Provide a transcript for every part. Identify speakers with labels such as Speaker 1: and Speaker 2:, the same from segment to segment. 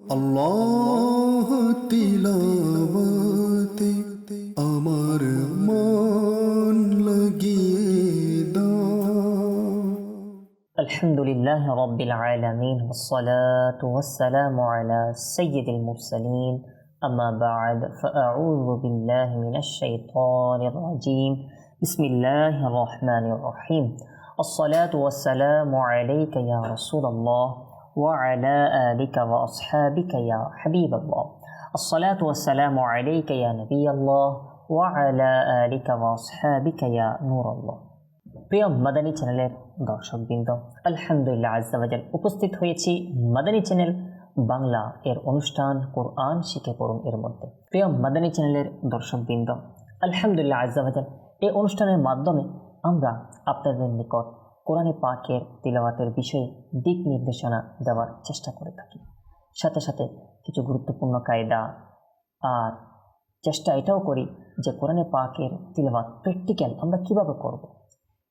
Speaker 1: আল্লাহ তিলাওয়াতে আমার মন লাগিয়ে দাও
Speaker 2: الحمد لله رب العالمين والصلاة والسلام على سيد المرسلين أما بعد فأعوذ بالله من الشيطان الرجيم بسم الله الرحمن الرحيم الصلاة والسلام عليك يا رسول الله وعلى آلك وأصحابك يا حبيب الله الصلاة والسلام عليك يا نبي الله وعلى آلك وأصحابك يا نور الله প্রিয় মাদানী চ্যানেলের দর্শকবৃন্দ আলহামদুলিল্লাহ আজাল উপস্থিত হয়েছি মাদানী চ্যানেল বাংলা এর অনুষ্ঠান কোরআন শিখে পড়ুন এর মধ্যে প্রিয় মাদানী চ্যানেলের দর্শকবৃন্দ আলহামদুলিল্লাহ আজাল এই অনুষ্ঠানের মাধ্যমে আমরা আপনাদের নিকট কোরআনে পাকের তিলাওয়াতের বিষয়ে দিক নির্দেশনা দেওয়ার চেষ্টা করে থাকি। সাথে সাথে কিছু গুরুত্বপূর্ণ কায়দা আর চেষ্টা এটাও করি যে কোরআনে পাকের তিলাওয়াত প্র্যাকটিক্যাল আমরা কীভাবে করব।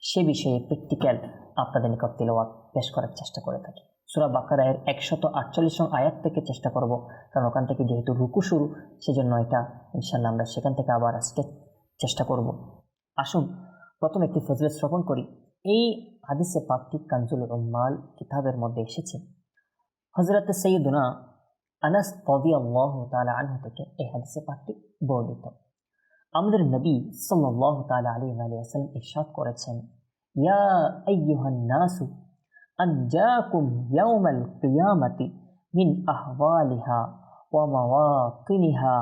Speaker 2: সে বিষয়ে প্র্যাকটিক্যাল আপনাদের নিকট তিলাওয়াত পেশ করার চেষ্টা করে থাকি। সুরা বাকারায়ের একশত আটচল্লিশ নং আয়াত থেকে চেষ্টা করব, কারণ ওখান থেকে যেহেতু রুকু শুরু, সেজন্য এটা ইনশাল্লাহ আমরা সেখান থেকে আবার আজকে চেষ্টা করব। আসুন, প্রথম একটি ফজলে শ্রবণ করি। এই হাদিসে পাকটি কানজুল উম্মাল কিতাবের মধ্যে এসেছে। হজরত সৈয়দুনা আনাস পদি আল্লাহ তালা আনহু থেকে এই হাদিসে পাকটি বর্ণিত। আমাদের নবী সাল্লাহ তালা আলী আলী আসালাম ইরশাদ করেছেন, ইয়া আইয়ুহান নাসু ইয়াউমাল কিয়ামাতি মিন আহওয়ালিহা ওয়া মাওয়াতিনিহা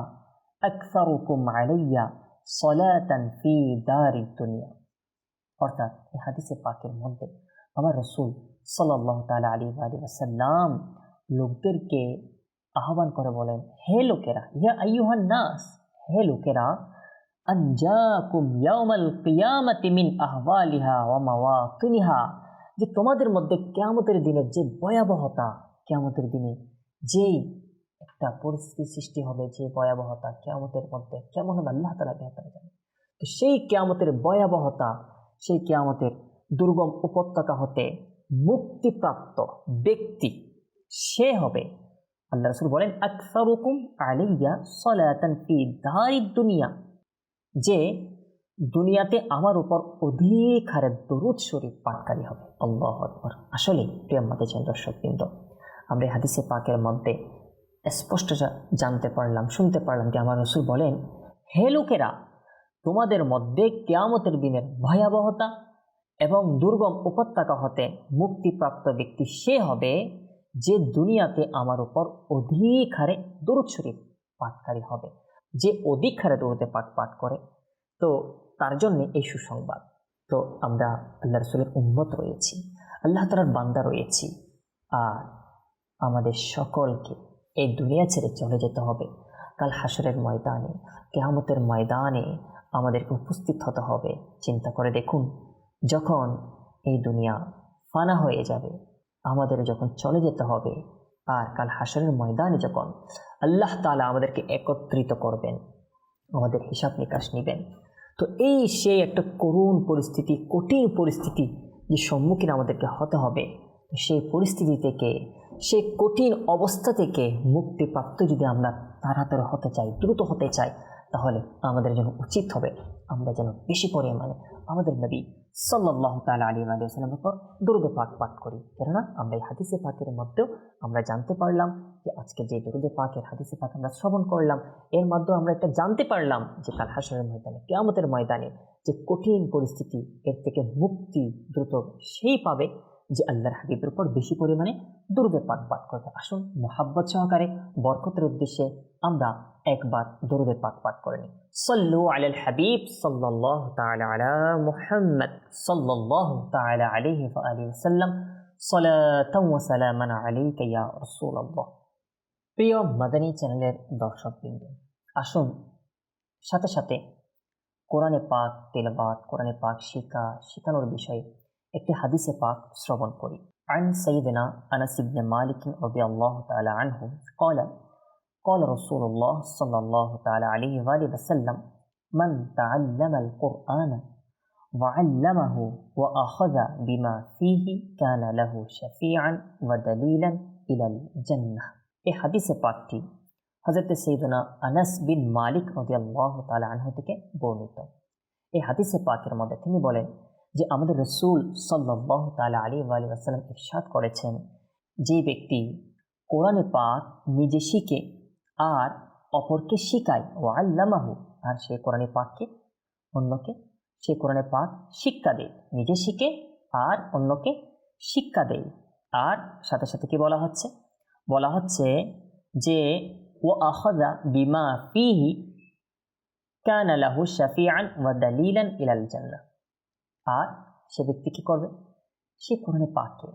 Speaker 2: আকসারুকুম আলাইয়া সলাতান ফি দারিদ দুনিয়া। অর্থাৎ এই হাদিসে পাকের মধ্যে। আমার রসুল সাল্লাহ তালা আলী আলী আসাল্লাম লোকদেরকে আহ্বান করে বলেন, হে লোকেরা, ইয়া আইয়ুহান নাস, হে লোকেরা, আনজাকুম ইয়াউমাল কিয়ামাতি মিন আহওয়ালিহা ওয়া মাওয়াকিনিহা, যে তোমাদের মধ্যে কিয়ামতের দিনের যে ভয়াবহতা, কিয়ামতের দিনে যে একটা পরিস্থিতি সৃষ্টি হবে, যে ভয়াবহতা কিয়ামতের মধ্যে কেমন হবে, আল্লাহ তালা বেহতার জানে। তো সেই কিয়ামতের ভয়াবহতা সেই কিয়ামতের দুর্গম উপত্যকা হতে মুক্তিপ্রাপ্ত ব্যক্তি সে হবে। আল্লাহ রসুল বলেন, আকসারুকুম আলিয়া সলাতান ফি দারিদ দুনিয়া। যে দুনিয়াতে আমার উপর অধিক হারে দরুদ শরীফ পাঠকারী হবে। আল্লাহ আকবর। আসলে, প্রিয় মাদেছেন দর্শকবৃন্দ, আমরা হাদিসে পাকের মধ্যে স্পষ্ট জানতে পারলাম, শুনতে পারলাম যে আমার রসুল বলেন, হে লোকেরা তোমাদের মধ্যে কেয়ামতের দিনের ভয়াবহতা এবং দুর্গম উপত্যকা হতে মুক্তিপ্রাপ্ত ব্যক্তি সে হবে যে দুনিয়াতে আমার উপর অধিক হারে দরুদ পাঠকারী হবে, যে অধিক হারে দৌড়তে পাঠ পাঠ করে। তো তার জন্যে এই সুসংবাদ। তো আমরা আল্লাহ রসুলের উন্মত রয়েছি, আল্লাহ তালার বান্দা রয়েছি। আর আমাদের সকলকে এই দুনিয়া ছেড়ে চলে যেতে হবে। কাল হাসরের ময়দানে, কেয়ামতের ময়দানে আমাদেরকে উপস্থিত হতে হবে। চিন্তা করে দেখুন, যখন এই দুনিয়া ফানা হয়ে যাবে আমাদের যখন চলে যেতে হবে, আর কাল হাসরের ময়দানে যখন আল্লাহ তালা আমাদেরকে একত্রিত করবেন, আমাদের হিসাব নিকাশ নেবেন, তো এই সেই একটা করুণ পরিস্থিতি, কঠিন পরিস্থিতি যে সম্মুখীন আমাদেরকে হতে হবে, সেই পরিস্থিতি থেকে, সেই কঠিন অবস্থা থেকে মুক্তিপ্রাপ্ত যদি আমরা তাড়াতাড়ি হতে চাই, দ্রুত হতে চাই তাহলে আমাদের জন্য উচিত হবে আমরা যেন বেশি পরিমাণে আমাদের নবী সাল্লাহ তালা আলী আলী আসসালামের পর দরুদে পাক পাঠ করি। কেননা আমরা এই হাদিসে পাকের মধ্যেও আমরা জানতে পারলাম যে আজকে যে দরুদে পাকের হাদিসে পাক আমরা শ্রবণ করলাম, এর মাধ্যমে আমরা একটা জানতে পারলাম যে কাল হাসরের ময়দানে, কেয়ামতের ময়দানে যে কঠিন পরিস্থিতি, এর থেকে মুক্তি দ্রুত সেই পাবে। যে আল্লাহর হাবিবের উপর বেশি পরিমাণে দুর্গে পাক পাঠ করবে আসুন, মোহাব্বত সহকারে বরকতের উদ্দেশ্যে আমরা একবার দরুদে পাক পাঠ করে নিই। সল্লু আলাল হাবিব সাল্লাল্লাহু তাআলা আলা মুহাম্মদ সাল্লাল্লাহু তাআলা আলাইহি ওয়া আলিহি ওয়াসাল্লাম। সালাতাও ওয়া সালামান আলাইকা ইয়া রাসূলুল্লাহ। প্রিয় মাদানী চ্যানেলের দর্শকবৃন্দ, আসুন, সাথে সাথে কোরআনে পাক তেলাবাত কোরআনে পাক শিক্ষা শেখানোর বিষয়ে একটি হাদিসে পাক শ্রবণ করি عن سيدنا أنس بن مالك رضي الله تعالى عنه قال قال رسول الله صلى الله تعالى عليه وآله وسلم من تعلم القرآن وعلمه وأخذ بما فيه كان له شفيعا ودليلا إلى الجنة এই হাদিসে পাকটি হজরত সৈদনা আনাস বিন মালিক রদিয়াল্লাহ তালা আনহু থেকে বর্ণিত এই হাদিসে পাকের মধ্যে তিনি বলেন যে আমাদের রসুল সাল্লাহ তালা আলী আলী আসাল্লাম ইরশাদ করেছেন যে ব্যক্তি কোরআনে পাক নিজে শিখে আর অপরকে শিখায় ও আল্লামাহু, আর সে কোরআনে পাককে অন্যকে, সে কোরআনে পাক শিক্ষা দেয়। নিজে শিখে আর অন্যকে শিক্ষা দেয়। আর সাথে সাথে কি বলা হচ্ছে? বলা হচ্ছে যে ও আহদা বিমা ফিহি কান আলাহু শাফিআন ওয়া দালিলান ইলাল জান্নাহ। আর সে ব্যক্তি কি করবে? সে কোরআনে পাকে।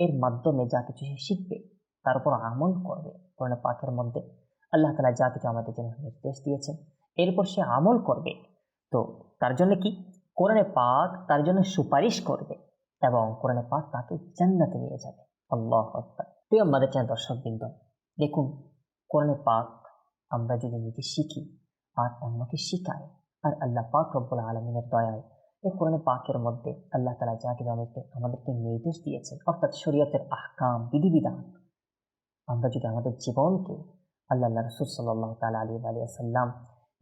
Speaker 2: এর মাধ্যমে যা কিছু সে শিখবে, তার উপর আমল করবে কোরআনে পাকের মধ্যে। আল্লাহ তালা যা কিছু আমাদের জন্য নির্দেশ দিয়েছেন এরপর সে আমল করবে। তো তার জন্য কি? কোরআনে পাক তার জন্য সুপারিশ করবে এবং কোরআনে পাক তাকে জান্নাতে নিয়ে যাবে। আল্লাহ প্রিয় আমাদের চ্যানেল দর্শকবৃন্দ, দেখুন, কোরআনে পাক আমরা যদি নিজে শিখি আর অন্যকে শিখাই, আর আল্লাহ পাক রব্বুল আলমিনের দয়ায় এই কোরআনে পাকের মধ্যে আল্লাহ তালা যা কিছু আমাদেরকে আমাদেরকে নির্দেশ দিয়েছেন, অর্থাৎ শরীয়তের আহকাম, বিধিবিধান, আমরা যদি আমাদের জীবনকে আল্লাহ আল্লাহ রসুল সাল্লাহ তালা আলী আলী আসাল্লাম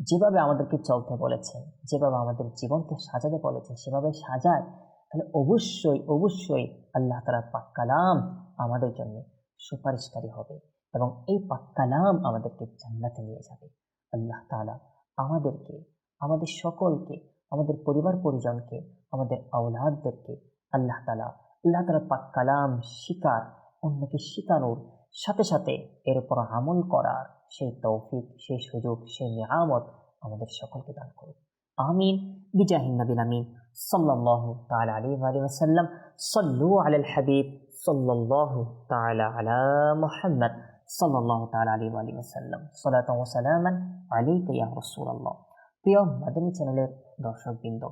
Speaker 2: যেভাবে আমাদেরকে চলতে বলেছেন, যেভাবে আমাদের জীবনকে সাজাতে বলেছেন, সেভাবে সাজায়, তাহলে অবশ্যই অবশ্যই আল্লাহ তালার পাক্কালাম আমাদের জন্য সুপারিশকারী হবে এবং এই পাক্কালাম আমাদেরকে জান্নাতে নিয়ে যাবে। আল্লাহ তালা আমাদেরকে, আমাদের সকলকে আমাদের পরিবার পরিজনকে, আমাদের আওলাদদেরকে আল্লাহ তালা আল্লাহ তালা পাক কালাম, শিকার, অন্যকে শিকানোর সাথে সাথে এর উপর আমল করার সেই তৌফিক, সেই সুযোগ, সেই নিয়ামত আমাদের সকলকে দান করুন। আমিন। বিজাহিন নবীন আমিন। সাল্লাল্লাহু তাআলা আলাইহি ওয়া আলিহি ওয়াসাল্লাম। সাল্লু আলাল হাবিব। সাল্লাল্লাহু তাআলা আলা মুহাম্মদ। সাল্লাল্লাহু তাআলা ওয়া আলিহি ওয়াসাল্লাম। সালাতাও ওয়া সালামান আলাইকা রাসূলুল্লাহ। প্রিয় মাদানী চ্যানেলের দর্শকবৃন্দ,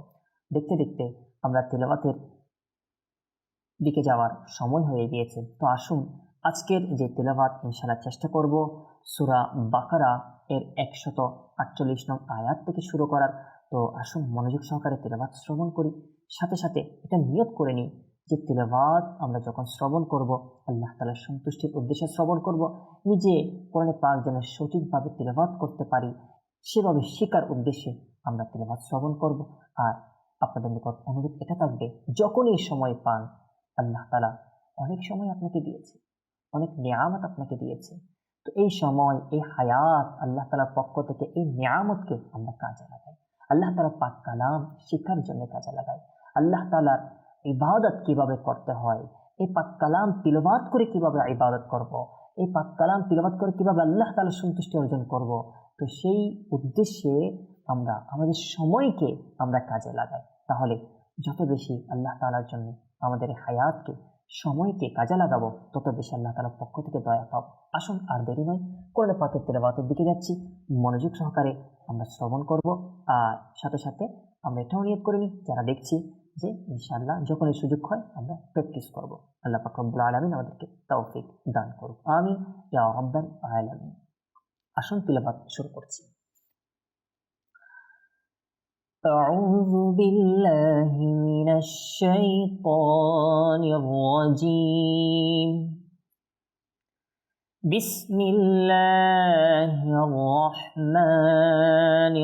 Speaker 2: দেখতে দেখতে আমরা তেলাওয়াতের দিকে যাওয়ার সময় হয়ে গিয়েছে। তো আসুন, আজকের যে তেলাওয়াত, ইনশাআল্লাহ চেষ্টা করব সুরা বাকারা এর একশত আটচল্লিশ নং আয়াত থেকে শুরু করার। তো আসুন, মনোযোগ সহকারে তেলাওয়াত শ্রবণ করি। সাথে সাথে এটা নিয়ত করে নিই যে তেলাওয়াত আমরা যখন শ্রবণ করব, আল্লাহ তালার সন্তুষ্টির উদ্দেশ্যে শ্রবণ করব, নিজে কোরআনে পাক যেন সঠিকভাবে তেলাওয়াত করতে পারি সেভাবে শেখার উদ্দেশ্যে আমরা তেলাওয়াত শ্রবণ করব আর আপনাদের নিকট অনুরোধ এটা থাকবে, যখনই সময় পান, আল্লাহ তালা অনেক সময় আপনাকে দিয়েছে, অনেক নিয়ামত আপনাকে দিয়েছে তো এই সময়, এই হায়াত আল্লাহ তালার পক্ষ থেকে এই নিয়ামতকে আমরা কাজে লাগাই আল্লাহ তালা পাক কালাম শিক্ষার জন্য কাজে লাগাই আল্লাহ তালার ইবাদত কীভাবে করতে হয়, এই পাক কালাম তিলবাদ করে কীভাবে ইবাদত করব। এই পাক কালাম তিলবাদ করে কীভাবে আল্লাহ তালার সন্তুষ্টি অর্জন করব। তো সেই উদ্দেশ্যে আমরা, আমাদের সময়কে আমরা কাজে লাগাই। তাহলে যত বেশি আল্লাহ তালার জন্য আমাদের হায়াতকে, সময়কে কাজে লাগাবো, তত বেশি আল্লাহ তালার পক্ষ থেকে দয়া পাবো। আসুন আর দেরি নয় করলে পাতের তেলাবাতের দিকে যাচ্ছি। মনোযোগ সহকারে আমরা শ্রবণ করব। আর সাথে সাথে আমরা এটাও নিয়ত করে নিই, যারা দেখছি যে ইনশাআল্লাহ যখন এই সুযোগ হয় আমরা প্র্যাকটিস করব। আল্লাহ পাক রব্বুল আলমিন আমাদেরকে তৌফিক দান করুক। আমি ইয়া রব্বাল আলামিন। আসুন তিলাবাত শুরু করছি أعوذ بالله من الشيطان الرجيم بسم الله الرحمن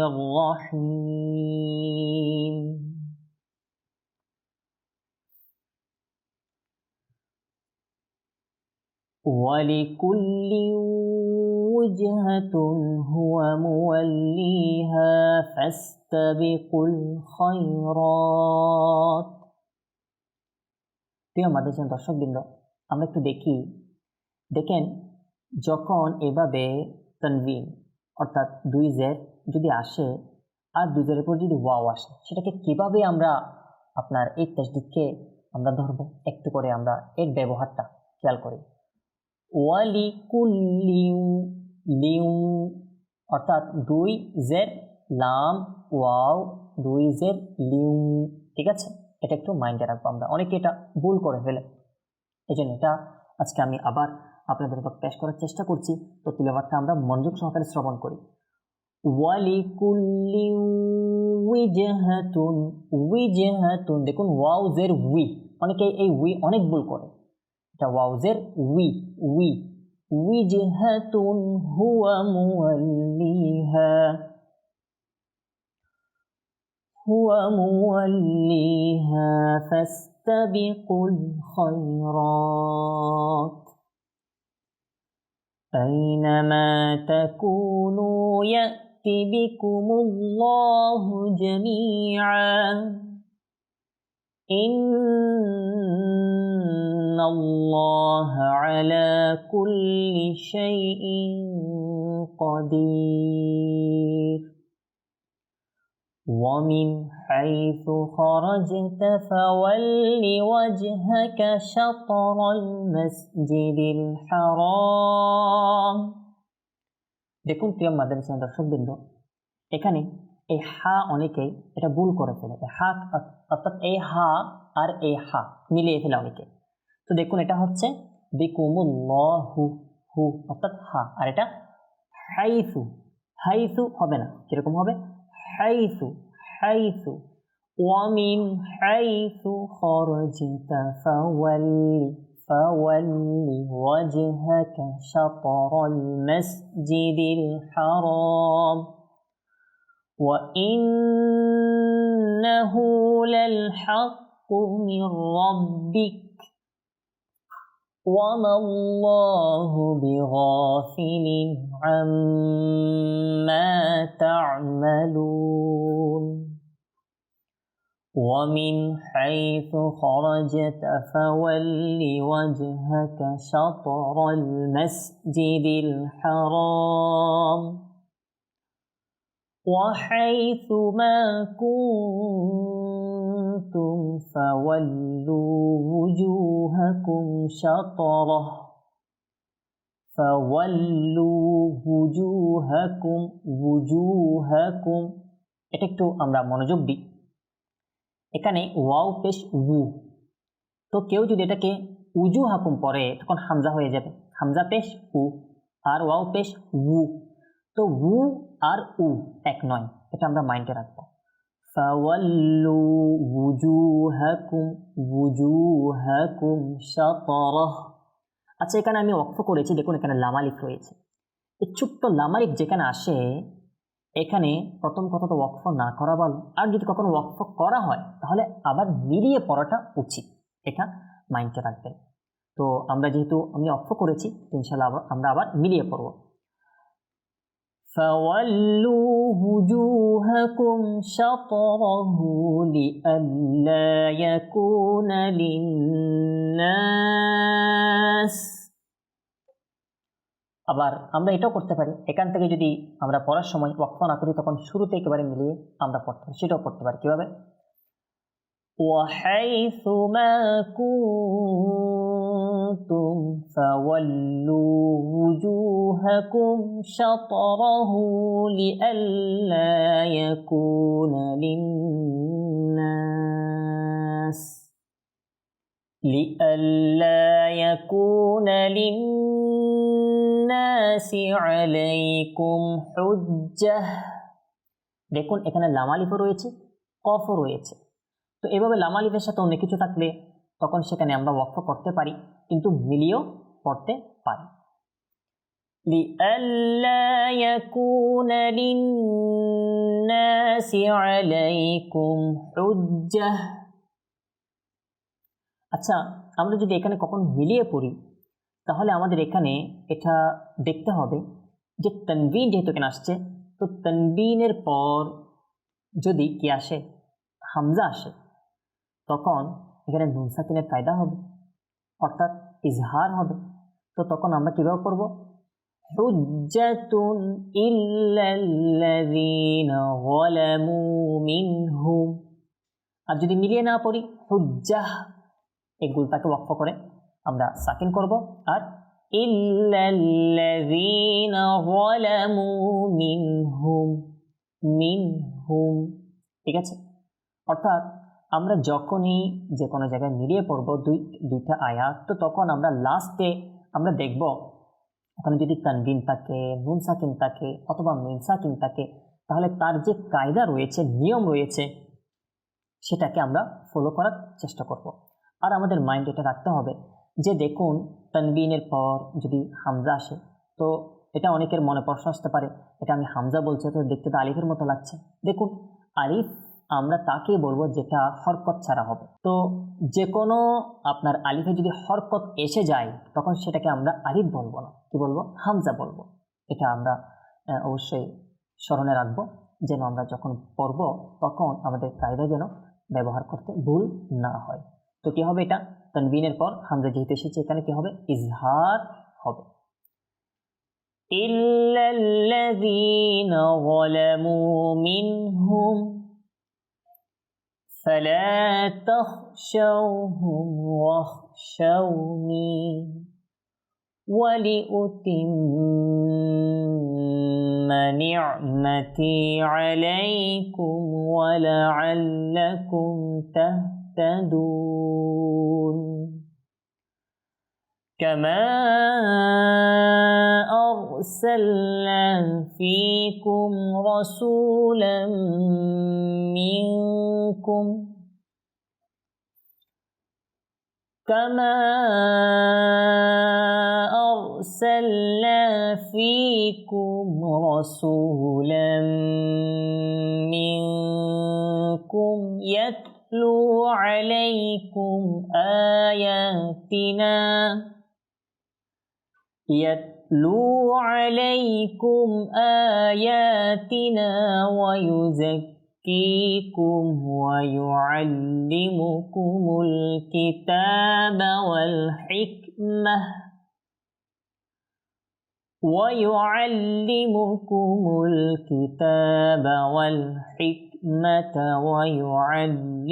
Speaker 2: الرحيم ولكل وجهة هو موليها فاستبقوا الخيرات প্রিয় মাদ্রাসা দর্শকবৃন্দ আমরা একটু দেখি দেখেন যখন এভাবে তনভিন অর্থাৎ দুই জের যদি আসে আর দুই জের উপর যদি ওয়াও আসে সেটাকে কিভাবে আমরা আপনার এই তেজদিদকে আমরা ধরবো একটু করে আমরা এর ব্যবহারটা খেয়াল করি ওয়ালি কুল্লিউ লিউ অর্থাৎ দুই জের লাম ওয়াও দুই জের লিউ, ঠিক আছে? এটা একটু মাইন্ডে রাখব আমরা। অনেকে এটা ভুল করে ফেলে। এই জন্য এটা আজকে আমি আবার আপনাদের উপর পেশ করার চেষ্টা করছি। তো তিলাবাতটা আমরা মনোযোগ সহকারে শ্রবণ করি। ওয়ালি কুল্লি উইজহাতুন উইজহাতুন, দেখুন ওয়াউজের উই। অনেকে এই উই অনেক ভুল করে। এটা ওয়াউজের উই উই। وجهة هو موليها. هو موليها فاستبقوا الخيرات. أينما تكونوا يأت بكم الله جميعا. الله على كل شيء قدير ومن حيث خرجت فول وجهك شطر المسجد الحرام দেখুন প্রিয় মাদ্রাসা দর্শকবৃন্দ এখানে এই হা অনেকেই এটা ভুল করে ফেলে এই হা অর্থাৎ এই হা আর এই হা মিলিয়ে ফেলে অনেকে তো দেখুন এটা হচ্ছে বিকুমুল্লাহু হু অর্থাৎ হা আর এটা হাইসু হাইসু হবে না কিরকম হবে হাইসু হাইসু ومن حيث خرجت فول فول وجهك شطر المسجد الحرام وإنه للحق من ربك وما الله بغافل عما تعملون. ومن حيث خرجت فول وجهك شطر المسجد الحرام. وحيث ما كنتم فولوا وجوهكم شطره فولوا وجوهكم وجوهكم এটা একটু আমরা মনোযোগ দিই এখানে ওয়াও পেশ উ তো কেউ যদি এটাকে উজু হাকুম পরে তখন হামজা হয়ে যাবে হামজা পেশ উ আর ওয়াও পেশ উ তো উ আর উ এক নয় এটা আমরা মাইন্ডে রাখবো ফাওয়াল্লু wujuhakum wujuhakum শাতরাহ আচ্ছা এখানে আমি অক্ষ করেছি, দেখুন এখানে লামালিক রয়েছে। এই ছোট্ট লামালিক যেখানে আসে, এখানে প্রথম কথা তো ওয়াকফ না করা ভালো। আর যদি কখনো ওয়াকফ করা হয়, তাহলে আবার মিলিয়ে পড়াটা উচিত। এটা মাইন্ডে রাখবেন। তো আমরা যেহেতু আমি অক্ষ করেছি ইনশাল্লাহ আবার আমরা আবার মিলিয়ে পড়ব। فولوا وجوهكم شطره لئلا يكون للناس আবার আমরা এটাও করতে পারি এখান থেকে যদি আমরা পড়ার সময় ওয়াক্ফ না করি তখন শুরুতে একেবারে মিলিয়ে আমরা পড়তে পারি সেটাও পড়তে পারি কীভাবে وحيث ما كنتم فولوا وجوهكم شطره لئلا يكون للناس لئلا يكون للناس عليكم حجة দেখুন এখানে লামালিফও রয়েছে কফও রয়েছে তো এভাবে লামালিফের সাথে অন্য কিছু থাকলে তখন সেখানে আমরা ওয়াকফ করতে পারি কিন্তু মিলিয়েও পড়তে পারি لئلا يكون للناس عليكم حجة আচ্ছা আমরা যদি এখানে কখন মিলিয়ে পড়ি তাহলে আমাদের এখানে এটা দেখতে হবে যে তনবিন যেহেতু এখানে আসছে তো তনবিনের পর যদি কি আসে হামজা আসে তখন এখানে নুন সাকিনের কায়দা হবে, অর্থাৎ ইজহার হবে। তো তখন আমরা কীভাবে করব? হুজ্জাতুন ইল্লাল্লাযীনা যালামু মিনহুম। আর যদি মিলিয়ে না পড়ি, হুজ্জাহ, এই গুলটাকে ওয়াকফ করে আমরা সাকিন করব। আর ইল্লাল্লাযীনা যালামু মিনহুম মিনহুম, ঠিক আছে? অর্থাৎ আমরা যখনই যে কোনো জায়গায় মিলিয়ে পড়ব দুই, দুইটা আয়াত, তো তখন আমরা লাস্টে আমরা দেখব, ওখানে যদি তানবিন থাকে নুন সাকিন থাকে, অথবা মিন সাকিন থাকে, তাহলে তার যে কায়দা রয়েছে, নিয়ম রয়েছে, সেটাকে আমরা ফলো করার চেষ্টা করব। আর আমাদের মাইন্ড এটা রাখতে হবে যে দেখুন, তানবিনের পর যদি হামজা আসে, তো এটা অনেকের মনে প্রশ্ন আসতে পারে, এটা আমি হামজা বলছি তো দেখতে তো আলিফের মতো লাগছে দেখুন, আলিফ আমরা তাকে বলবো যেটা হরকত ছাড়া হবে তো যে কোনো আপনার আলিফে যদি হরকত এসে যায় তখন সেটাকে আমরা আলিফ বলবো না কি বলবো হামজা বলবো এটা আমরা আহ, অবশ্যই স্মরণে রাখবো যেন আমরা যখন পড়ব তখন আমাদের কায়দা যেন ব্যবহার করতে ভুল না হয় তো কি হবে এটা তানবিনের পর হামজা যেহেতু এসেছে এখানে কি হবে ইজহার হবে إلا الذين ظلموا منهم فلا تخشوهم واخشوني ولأتم نعمتي عليكم ولعلكم تهتدون كما أرسلنا فيكم رسولا منكم كما أرسلنا فيكم رسولا منكم يتلو عليكم آياتنا يتلو عليكم آياتنا ويزكيكم ويعلمكم الكتاب والحكمة ويعلمكم الكتاب والحكمة ويعلمكم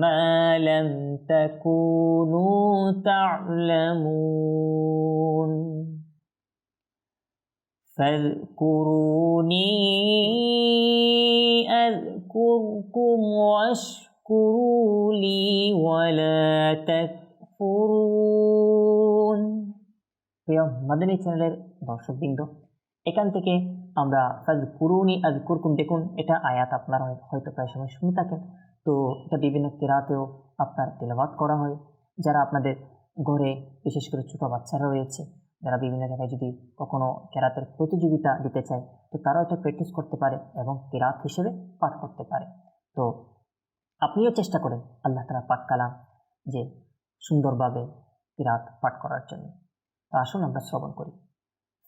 Speaker 2: ما لم تكونوا تعلمون فاذكروني أذكركم واشكروا لي ولا تكفرون প্রিয় মাদানী চ্যানেলের দর্শকবৃন্দ এখান থেকে আমরা ফাজ কুরুনি আজ কুরকুম দেখুন, এটা আয়াত আপনারা হয়- হয়তো প্রায় সময় শুনে থাকেন। তো এটা বিভিন্ন কেরাতেও আপনার তেলাবাত করা হয়। যারা আপনাদের ঘরে বিশেষ করে ছোটো বাচ্চারা রয়েছে, যারা বিভিন্ন জায়গায় যদি কখনো কেরাতের প্রতিযোগিতা দিতে চায়, তো তারাও এটা প্র্যাকটিস করতে পারে এবং কেরাত হিসেবে পাঠ করতে পারে। তো আপনিও চেষ্টা করেন আল্লাহ তালা পাক কালাম যে সুন্দরভাবে কেরাত পাঠ করার জন্য। তো আসুন আমরা শ্রবণ করি।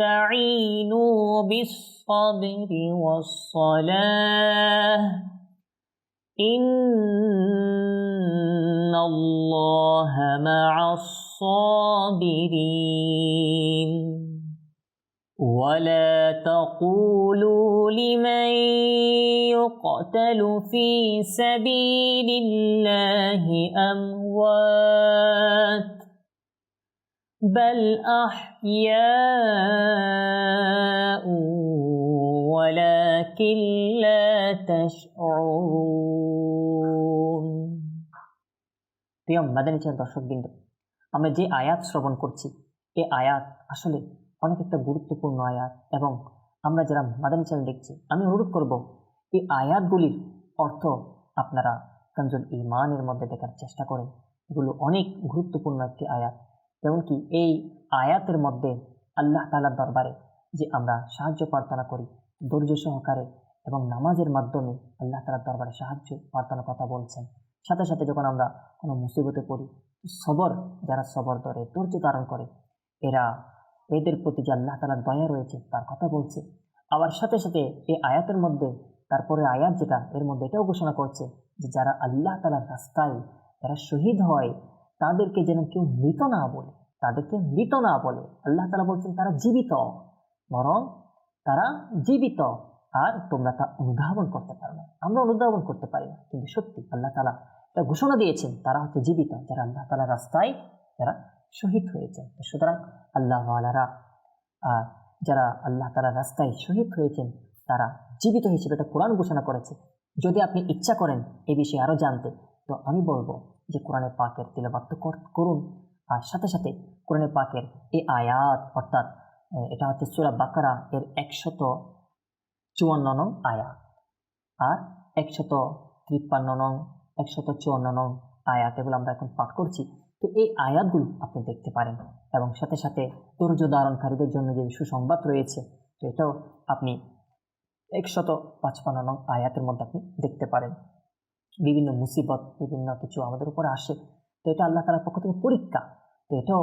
Speaker 2: آمنوا استعينوا بالصبر والصلاة. إن الله مع الصابرين. ولا تقولوا لمن يقتل في سبيل الله أموات. بل أحياء ولكن لا تشعرون প্রিয় মাদানী চ্যানেল দর্শকবৃন্দ আমরা যে আয়াত শ্রবণ করছি এই আয়াত আসলে অনেক একটা গুরুত্বপূর্ণ আয়াত এবং আমরা যারা মাদানী চ্যানেল দেখছি আমি অনুরোধ করব এই আয়াতগুলির অর্থ আপনারা কঞ্জল ইমানের মধ্যে দেখার চেষ্টা করেন এগুলো অনেক গুরুত্বপূর্ণ একটি আয়াত যেমনকি এই আয়াতের মধ্যে আল্লাহ তালার দরবারে যে আমরা সাহায্য প্রার্থনা করি, ধৈর্য সহকারে এবং নামাজের মাধ্যমে আল্লাহ তালার দরবারে সাহায্য প্রার্থনার কথা বলছেন। সাথে সাথে যখন আমরা কোনো মুসিবতে পড়ি, সবর, যারা সবর ধরে, ধৈর্য ধারণ করে, এরা এদের প্রতি যে আল্লাহ তালার দয়া রয়েছে, তার কথা বলছে। আবার সাথে সাথে এই আয়াতের মধ্যে, তারপরে আয়াত যেটা, এর মধ্যে এটাও ঘোষণা করছে যে যারা আল্লাহ তালার রাস্তায়, যারা শহীদ হয় তাদেরকে যেন কেউ মৃত না বলে, তাদেরকে মৃত না বলে। আল্লাহ তালা বলছেন, তারা জীবিত। বরং তারা জীবিত। আর তোমরা তা অনুধাবন করতে পারো না। আমরা অনুধাবন করতে পারি না। কিন্তু সত্যি আল্লাহ তালা তা ঘোষণা দিয়েছেন, তারা হচ্ছে জীবিত। যারা আল্লাহ তালার রাস্তায় যারা শহীদ হয়েছেন। সুতরাং আল্লাহ আলারা যারা আল্লাহ তালার রাস্তায় শহীদ হয়েছেন, তারা জীবিত হিসেবে এটা কোরআন ঘোষণা করেছে। যদি আপনি ইচ্ছা করেন এ বিষয়ে আরও জানতে, তো আমি বলব যে কোরআনে পাকের তিলবাত্য করুন। আর সাথে সাথে কোরআনে পাকের এই আয়াত, অর্থাৎ এটা হচ্ছে সুরা বাকারা এর একশত চুয়ান্ন নং আয়াত। আর একশত তিপ্পান্ন নং, একশত চুয়ান্ন নং আয়াত এগুলো আমরা এখন পাঠ করছি। তো এই আয়াতগুলো আপনি দেখতে পারেন। এবং সাথে সাথে ধৈর্য ধারণকারীদের জন্য যে সুসংবাদ রয়েছে, তো এটাও আপনি একশত পাঁচপান্ন নং আয়াতের মধ্যে আপনি দেখতে পারেন। বিভিন্ন মুসিবত, বিভিন্ন কিছু আমাদের উপরে আসে। তো এটা আল্লাহ তালার পক্ষ থেকে পরীক্ষা। তো এটাও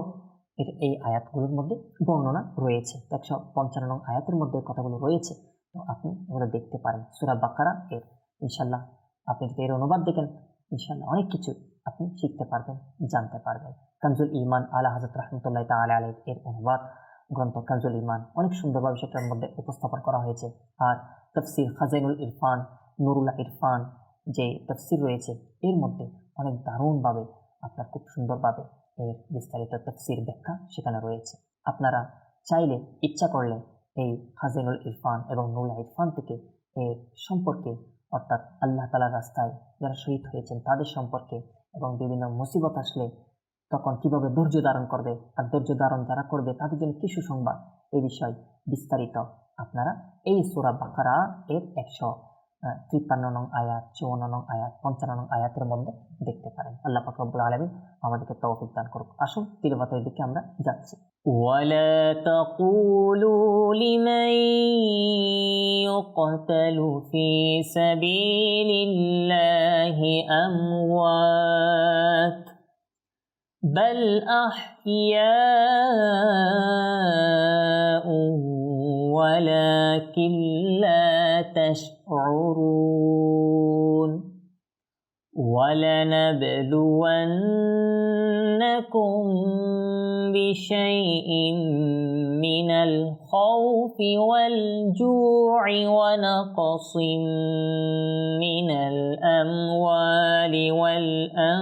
Speaker 2: এই আয়াতগুলোর মধ্যে বর্ণনা রয়েছে। একশো পঞ্চান্ন আয়াতের মধ্যে কথাগুলো রয়েছে। তো আপনি এগুলো দেখতে পারেন। সুরা বাকারা এর ইনশাল্লাহ আপনি যদি এর অনুবাদ দেখেন ইনশাল্লাহ অনেক কিছু আপনি শিখতে পারবেন, জানতে পারবেন। কানজুল ইমান আলা হাজরত রহমতুল্লাহ তালা আলাই এর অনুবাদ গ্রন্থ কানজুল ইমান অনেক সুন্দরভাবে সেটার মধ্যে উপস্থাপন করা হয়েছে। আর তফসির খাজাইনুল ইরফান নুরুল্লাহ ইরফান যে তফসির রয়েছে, এর মধ্যে অনেক দারুণভাবে আপনার খুব সুন্দরভাবে এর বিস্তারিত তফসির ব্যাখ্যা সেখানে রয়েছে। আপনারা চাইলে ইচ্ছা করলে এই খাজিনুল ইরফান এবং নুরুল্লাহ ইরফান থেকে এর সম্পর্কে, অর্থাৎ আল্লাহ তালার রাস্তায় যারা শহীদ হয়েছেন তাদের সম্পর্কে এবং বিভিন্ন মুসিবত আসলে তখন কীভাবে ধৈর্য ধারণ করবে, আর ধৈর্য ধারণ যারা করবে তাদের জন্য কি সুসংবাদ, এ বিষয় বিস্তারিত আপনারা এই সুরা বাকারা এর একশো তিপ্পান্ন নং আয়াত চুয়ান্ন নং আয়াত পঞ্চান্ন নং আয়াতের মধ্যে দেখতে পারেন আল্লাহ ফাকরুল আলমী আমাদেরকে তৌফিক দান করুক আসুন তিরবাতের দিকে আমরা যাচ্ছি ولا تقولوا لمن يقتل في سبيل الله أموات بل أحياء ولكن لا تشعرون ولنبلونكم بشيء من الخوف والجوع ونقص من الأموال والأنفس.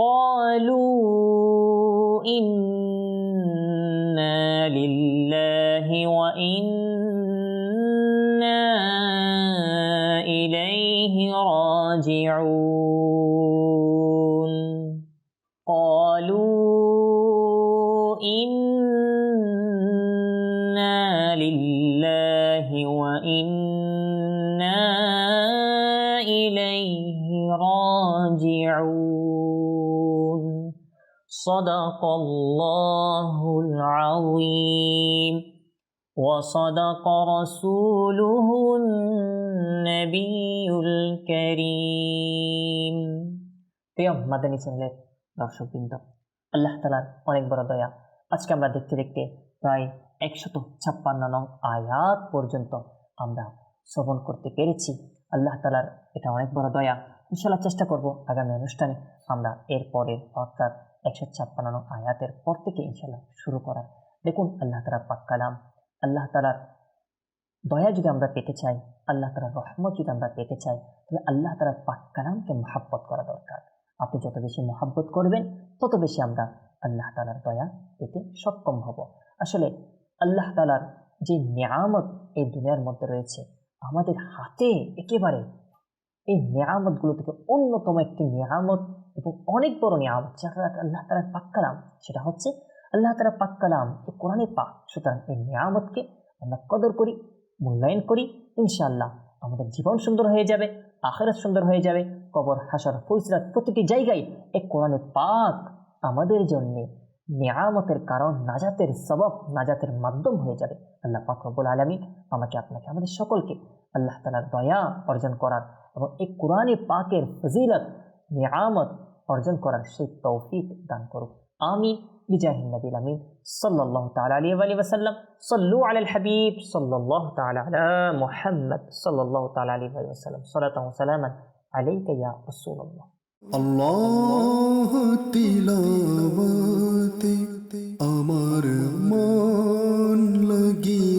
Speaker 2: قالوا إنا لله وإنا صدق الله العظيم وصدق رسوله النبي الكريم প্রিয় মাদানী চ্যানেলের দর্শকবৃন্দ আল্লাহ তালার অনেক বড় দয়া আজকে আমরা দেখতে দেখতে প্রায় একশত ছাপ্পান্ন নং আয়াত পর্যন্ত আমরা শ্রবণ করতে পেরেছি আল্লাহ তালার এটা অনেক বড় দয়া ইনশাল্লাহ চেষ্টা করব আগামী অনুষ্ঠানে আমরা এর পরের অর্থাৎ একশো ছাপ্পান্ন আয়াতের পর থেকে ইনশাল্লাহ শুরু করার দেখুন, আল্লাহ তালার পাক কালাম, আল্লাহ তালার দয়া যদি আমরা পেতে চাই, আল্লাহ তালার রহমত যদি আমরা পেতে চাই, তাহলে আল্লাহ তালার পাক কালামকে মহাব্বত করা দরকার। আপনি যত বেশি মহাব্বত করবেন, তত বেশি আমরা আল্লাহ তালার দয়া পেতে সক্ষম হব। আসলে আল্লাহ তালার যে নিয়ামত এই দুনিয়ার মধ্যে রয়েছে, আমাদের হাতে একেবারে এই নিয়ামতগুলো থেকে অন্যতম একটি নিয়ামত এবং অনেক বড় নিয়ামত যেটা আল্লাহ তালার পাক্কালাম সেটা হচ্ছে আল্লাহ তালা পাক্কালাম এই কোরআনে পাক। সুতরাং এই নিয়ামতকে আমরা কদর করি, মূল্যায়ন করি, ইনশাআল্লাহ আমাদের জীবন সুন্দর হয়ে যাবে, আখেরাত সুন্দর হয়ে যাবে, কবর, হাসার, ফৈসরাত প্রতিটি জায়গায় এই কোরআনে পাক আমাদের জন্যে নিয়ামতের কারণ, নাজাতের সবব, নাজাতের মাধ্যম হয়ে যাবে। আল্লাহ পাক রব্বুল আলমী আমাকে, আপনাকে, আমাদের সকলকে আল্লাহ তালার দয়া অর্জন করার এবং এই কোরআনে পাকের ফজিলত নিয়ামত অর্জন করার সেই তৌফিক দান করুক। আমিন। বিজাহিন নবীল আমিন। সাল্লাহ তালা আলী আলী ওসাল্লাম সল্লু আল হাবিব। সাল্লাহ তালা আলা মোহাম্মদ। সাল্লাহ তালা আলী আলী ওসাল্লাম সালাতাম সালামান আলাইকা ইয়া রসুল্লাহ
Speaker 1: আল্লাহ তিলাবতে আমার মন লাগি